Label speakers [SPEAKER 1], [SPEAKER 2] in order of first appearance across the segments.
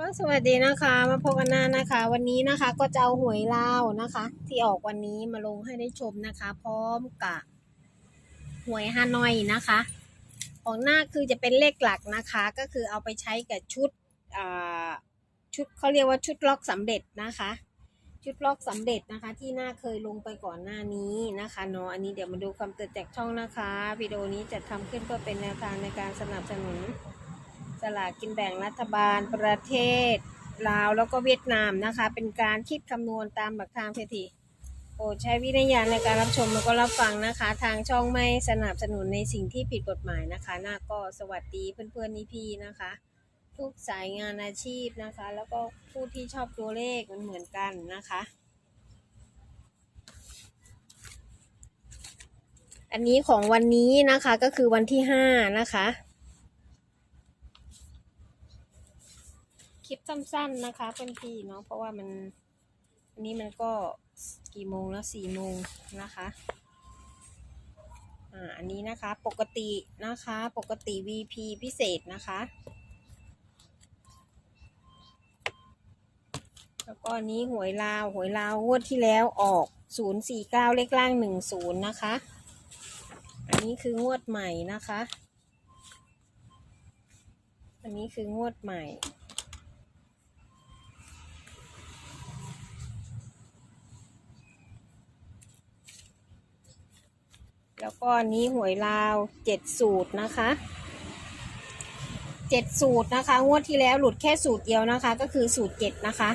[SPEAKER 1] ก็สวัสดีนะคะมาพบกันหน้านะคะ วันนี้นะคะก็จะเอาหวยลาวนะคะ ที่ออกวันนี้มาลงให้ได้ชมนะคะ พร้อมกับหวยฮานอยนะคะของหน้าคือจะเป็นเลขหลักนะคะ ก็คือเอาไปใช้กับชุดอ่าชุดเขาเรียกว่าชุดล็อกสำเร็จนะคะ ชุดล็อกสำเร็จนะคะ ที่หน้าเคยลงไปก่อนหน้านี้นะคะเนาะอันนี้เดี๋ยวมาดูคำเตือนจากช่องนะคะวิดีโอนี้จะทำขึ้นเพื่อเป็นแนวทางในการสนับสนุน สลากกินแบ่งรัฐบาลประเทศลาวแล้วก็เวียดนามนะคะ เป็นการคิดคำนวณตามหลักทางเศรษฐีโปรดใช้วิจารณญาในการรับชมแล้วก็รับฟังนะคะ ทางช่องไม่สนับสนุนในสิ่งที่ผิดกฎหมายนะคะหน้าก็สวัสดีเพื่อนๆนี่พี่นะคะ ทุกสายงานอาชีพนะคะ แล้วก็ผู้ที่ชอบตัวเลขมันเหมือนกันนะคะ อันนี้ของวันนี้นะคะก็คือวันที่ห้านะคะ คลิปสั้นๆนะคะเพื่อนพี่เนาะเพราะว่ามันอันนี้มันก็กี่โมงแล้วสี่โมงนะคะอ่าอันนี้นะคะปกตินะคะปกติ VP พิเศษนะคะ แล้วก็อันนี้หวยลาวหวยลาวงวดที่แล้วออกศูนย์สี่เก้าเลขล่างหนึ่งศูนย์นะคะ อันนี้คืองวดใหม่นะคะ อันนี้คืองวดใหม่ แล้วก็อันนี้หวยลาวเจ็ดสูตรนะคะเจ็ดสูตรนะคะ งวดที่แล้วหลุดแค่สูตรเดียวนะคะ ก็คือสูตรเจ็ดนะคะ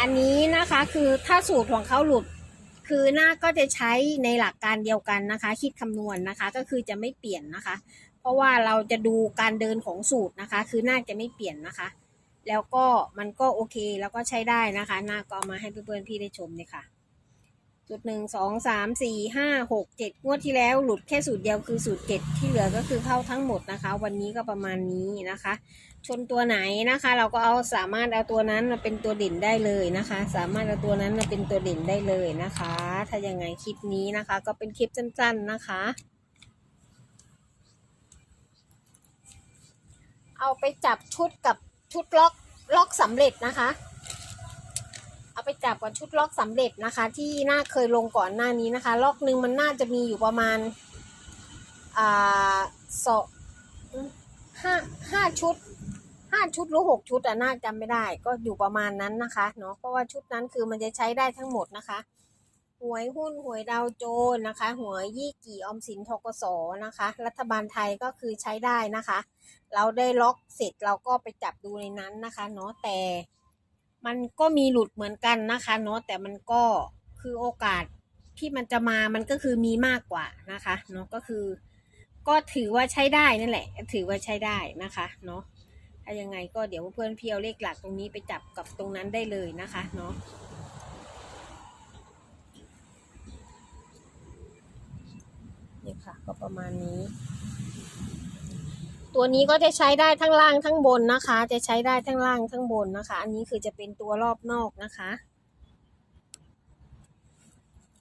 [SPEAKER 1] อันนี้นะคะคือถ้าสูตรของเขาหลุด คือหน้าก็จะใช้ในหลักการเดียวกันนะคะ คิดคำนวณนะคะ ก็คือจะไม่เปลี่ยนนะคะ เพราะว่าเราจะดูการเดินของสูตรนะคะ คือหน้าจะไม่เปลี่ยนนะคะ แล้วก็มันก็โอเคแล้วก็ใช้ได้นะคะ หน้าก็มาให้เพื่อนๆพี่ได้ชมเลยค่ะ สูตรหนึ่งสองสามสี่ห้าหกเจ็ดงวดที่แล้วหลุดแค่สูตรเดียวคือสูตรเจ็ดที่เหลือก็คือเข้าทั้งหมดนะคะ วันนี้ก็ประมาณนี้นะคะ ชนตัวไหนนะคะ เราก็เอาสามารถเอาตัวนั้นมาเป็นตัวเด่นได้เลยนะคะ สามารถเอาตัวนั้นมาเป็นตัวเด่นได้เลยนะคะ ถ้ายังไงคลิปนี้นะคะ ก็เป็นคลิปสั้น ๆนะคะ เอาไปจับชุดกับชุดล็อกล็อกสำเร็จนะคะ ไปจับกับชุดล็อกสำเร็จนะคะ ที่น่าเคยลงก่อนหน้านี้นะคะ ล็อกหนึ่งมันน่าจะมีอยู่ประมาณอ่าสองห้าห้าชุดห้าชุดหรือหกชุดอะน่าจำไม่ได้ก็อยู่ประมาณนั้นนะคะเนาะเพราะว่าชุดนั้นคือมันจะใช้ได้ทั้งหมดนะคะหวยหุ้นหวยดาวโจนนะคะหวยยี่กี่ออมสินทกสนะคะ รัฐบาลไทยก็คือใช้ได้นะคะ เราได้ล็อกเสร็จเราก็ไปจับดูในนั้นนะคะเนาะแต่ มันก็มีหลุดเหมือนกันนะคะเนาะแต่มันก็คือโอกาสที่มันจะมามันก็คือมีมากกว่านะคะเนาะก็คือ ก็ถือว่าใช้ได้นั่นแหละ ถือว่าใช้ได้นะคะเนาะถ้ายังไงก็เดี๋ยวเพื่อนเพียวเลขหลักตรงนี้ไปจับกับตรงนั้นได้เลยนะคะเนาะนี่ค่ะก็ประมาณนี้ ตัวนี้ก็จะใช้ได้ทั้งล่างทั้งบนนะคะ จะใช้ได้ทั้งล่างทั้งบนนะคะ อันนี้คือจะเป็นตัวรอบนอกนะคะ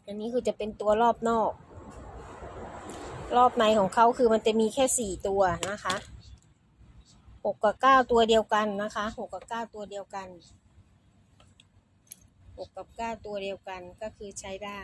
[SPEAKER 1] อันนี้คือจะเป็นตัวรอบนอก รอบในของเขาคือมันจะมีแค่สี่ตัวนะคะหกกับเก้าตัวเดียวกันนะคะหกกับเก้าตัวเดียวกันหกกับเก้าตัวเดียวกันก็คือใช้ได้